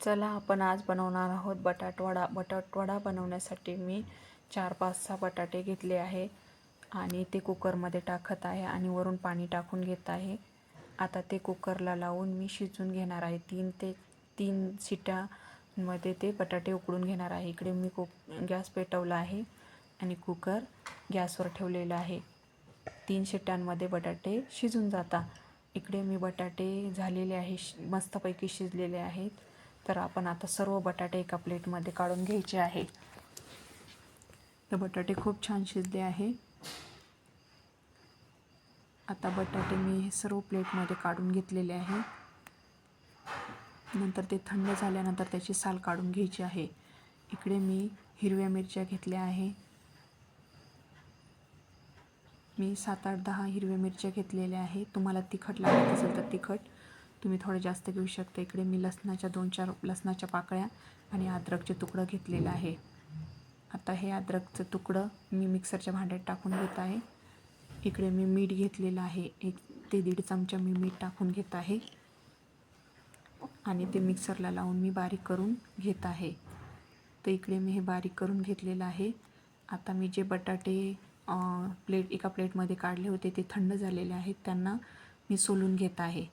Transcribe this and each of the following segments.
चला आपण आज बनवणार आहोत बटाटवडा. बटाटवडा बनवण्यासाठी मी चार पाच सहा बटाटे घेतले आहे आणि ते कुकरमध्ये टाकत आहे आणि वरून पाणी टाकून घेत आहे. आता ते कुकरला लावून मी शिजून घेणार आहे. तीन ते तीन शिट्यामध्ये ते बटाटे उकडून घेणार आहे. इकडे मी कुक गॅस पेटवला आहे आणि कुकर गॅसवर ठेवलेलं आहे. तीन शिट्ट्यांमध्ये बटाटे शिजून जाता. इकडे मी बटाटे झालेले आहे मस्तपैकी शिजलेले आहेत. तर आपण आता सर्व बटाटे एका प्लेटमध्ये काढून घ्यायचे आहे. तर बटाटे खूप छान शिजले आहे. आता बटाटे मी हे सर्व प्लेटमध्ये काढून घेतलेले आहे. नंतर ते थंड झाल्यानंतर त्याची साल काढून घ्यायची आहे. इकडे मी हिरव्या मिरच्या घेतल्या आहे. मी सात आठ दहा हिरव्या मिरच्या घेतलेल्या आहे. तुम्हाला तिखट लागत असेल तर तिखट. तुम्ही थोडं जास्त घेऊ शकता. इकडे मी लसणाच्या दोन चार लसणाच्या पाकळ्या आणि अद्रकचे तुकडं घेतलेलं आहे. आता हे अद्रकचं तुकडं मी मिक्सरच्या भांड्यात टाकून घेत आहे. इकडे मी मीठ घेतलेलं आहे. एक ते दीड चमचा मी मीठ टाकून घेत आहे. आणि ते मिक्सरला लावून मी बारीक करून घेत आहे. तर इकडे मी हे बारीक करून घेतलेलं आहे. आता मी जे बटाटे प्लेट एका प्लेटमध्ये काढले होते ते थंड झालेले आहेत. त्यांना मी सोलून घेत आहे.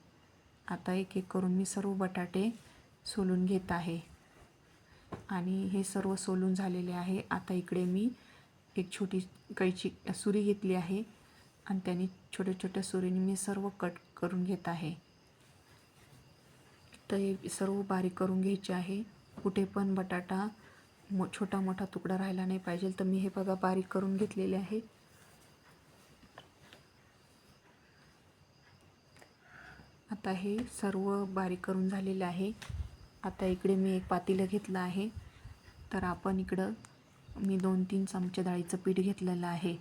आता एक एक करून मी सर्व बटाटे सोलून घेत आहे. आणि हे सर्व सोलून झालेले आहे. आता इकडे मी एक छोटी कैची सुरी घेतली आहे. आणि त्याने छोट्या छोट्या सुरीने मी सर्व कट करून घेत आहे. तर हे सर्व बारीक करून घ्यायचे आहे. कुठे पण बटाटा मो छोटा मोठा तुकडा राहिला नाही पाहिजे. तर मी हे बघा बारीक करून घेतलेले आहे. आता हे सर्व बारीक करून झालेलं आहे. आता इकडे मी एक पातेलं घेतलं आहे. तर आपण इकडं मी दोन तीन चमचे डाळीचं पीठ घेतलेलं आहे.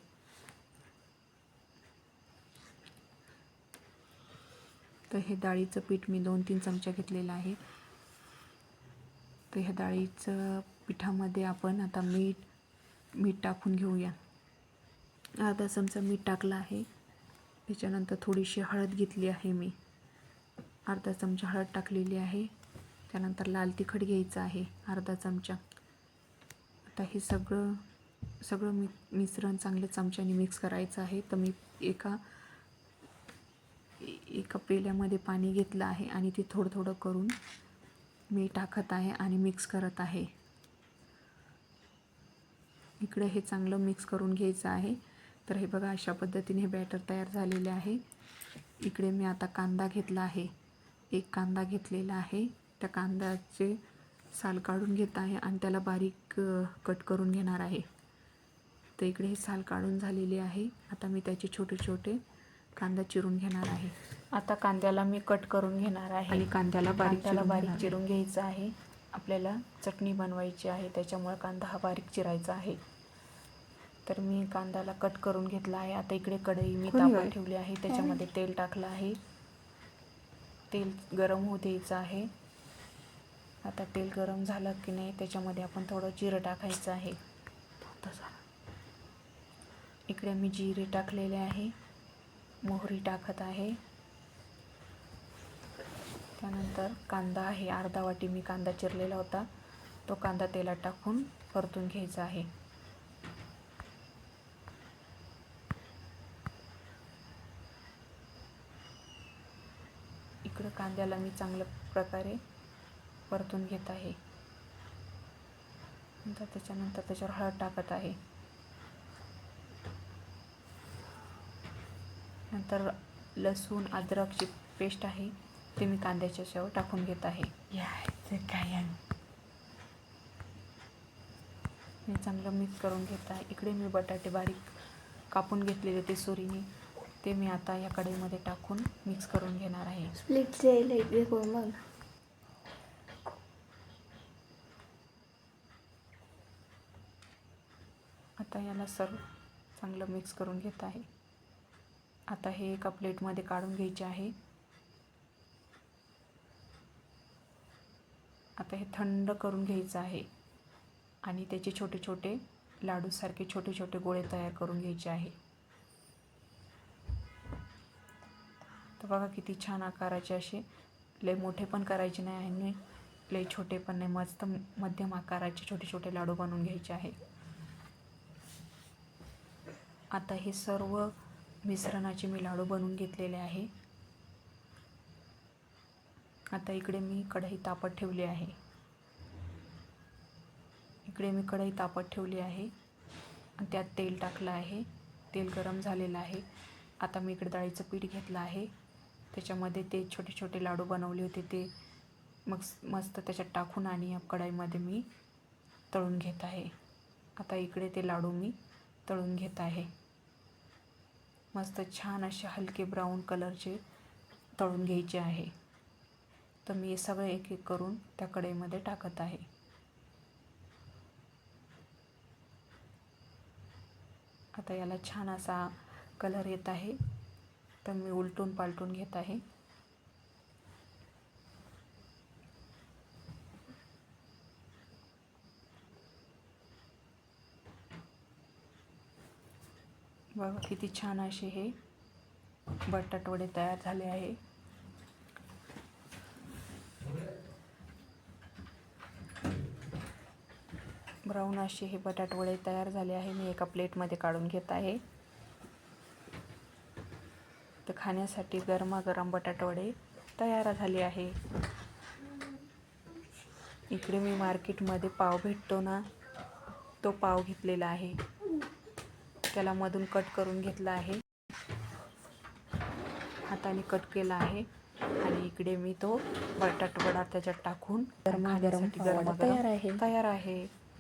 तर हे डाळीचं पीठ मी दोन तीन चमचा घेतलेलं आहे. तर ह्या डाळीचं पिठामध्ये आपण आता मीठ मीठ टाकून घेऊया. अर्धा चमचा मीठ टाकलं आहे. त्याच्यानंतर थोडीशी हळद घेतली आहे मी. अर्धा चमचा हळद टाकलेली आहे. त्यानंतर लाल तिखट घ्यायचं आहे अर्धा चमचा. आता हे सगळं सगळं मी मिश्रण चांगलं चमच्याने मिक्स करायचं आहे. तर मी एका एका पेल्यामध्ये पाणी घेतलं आहे आणि ते थोडं थोडं करून मी टाकत आहे आणि मिक्स करत आहे. इकडे हे चांगलं मिक्स करून घ्यायचं आहे. तर हे बघा अशा पद्धतीने हे बॅटर तयार झालेले आहे. इकडे मी आता कांदा घेतला आहे. एक कांदा घेतलेला आहे. त्या कांद्याचे साल काढून घेत आहे आणि त्याला बारीक कट करून घेणार आहे. तर इकडे हे साल काढून झालेले आहे. आता मी त्याचे छोटे छोटे कांदा चिरून घेणार आहे. आता कांद्याला मी कट करून घेणार आहे. आणि कांद्याला बारीक त्याला बारीक चिरून घ्यायचं आहे. आपल्याला चटणी बनवायची आहे. त्याच्यामुळे कांदा हा बारीक चिरायचा आहे. तर मी कांद्याला कट करून घेतला आहे. आता इकडे कढई मी तापत ठेवली आहे. त्याच्यामध्ये तेल टाकलं आहे. तेल गरम होऊ द्यायचं आहे. आता तेल गरम झालं की नाही त्याच्यामध्ये आपण थोडं जिरं टाकायचं आहे. इकडे मी जिरे टाकलेले आहे. मोहरी टाकत आहे. त्यानंतर कांदा आहे. अर्धा वाटी मी कांदा चिरलेला होता. तो कांदा तेलात टाकून परतून घ्यायचा आहे. इकडं कांद्याला मी चांगल्या प्रकारे परतून घेत आहे. नंतर त्याच्यानंतर त्याच्यावर हळद टाकत आहे. नंतर लसूण अद्रकची पेस्ट आहे ते मी कांद्याच्या शेव टाकून घेत आहे. काय मी चांगलं मिक्स करून घेत आहे. इकडे मी बटाटे बारीक कापून घेतलेले ते सुरीने. ते मी आता या कढईमध्ये टाकून मिक्स करून घेणार आहे. स्प्लिट मग. आता याला सर्व चांगलं मिक्स करून घेत आहे. आता हे एका प्लेटमध्ये काढून घ्यायचे आहे. आता हे थंड करून घ्यायचं आहे. आणि त्याचे छोटे छोटे लाडूसारखे छोटे छोटे गोळे तयार करून घ्यायचे आहे. तर बघा किती छान आकाराचे असे. लय मोठे पण करायचे नाही आणि लई छोटे पण नाही. मस्त मध्यम आकाराचे छोटे छोटे लाडू बनवून घ्यायचे आहे. आता हे सर्व मिश्रणाचे मी लाडू बनवून घेतलेले आहे. आता इकडे मी कढई तापत ठेवली आहे. इकडे मी कढई तापत ठेवली आहे. त्यात तेल टाकलं आहे. तेल गरम झालेलं आहे. आता मी इकडे डाळीचं पीठ घेतलं आहे. त्याच्यामध्ये ते छोटे छोटे लाडू बनवले होते ते. मग मस्त त्याच्यात टाकून आणि या कढाईमध्ये मी तळून घेत आहे. आता इकडे ते लाडू मी तळून घेत आहे. मस्त छान असे हलके ब्राऊन कलरचे तळून घ्यायचे आहे. तर मी हे सगळे एक एक करून त्या कढईमध्ये टाकत आहे. आता याला छान असा कलर येत आहे. तर मी उलटून पालटून घेत आहे. बघा किती छान असे हे बटाटवडे तयार झाले आहे. ब्राऊन असे हे बटाटवडे तयार झाले आहे. मी एका प्लेटमध्ये काढून घेत आहे. तर खाण्यासाठी गरमागरम बटाटवडे तयार झाले आहे. इकडे मी मार्केटमध्ये पाव भेटतो ना तो पाव घेतलेला आहे. त्याला मधून कट करून घेतला आहे. हाताने कट केला आहे आणि इकडे मी तो बटाटवडा त्याच्यात टाकून गरमागरम तयार आहे. तयार आहे.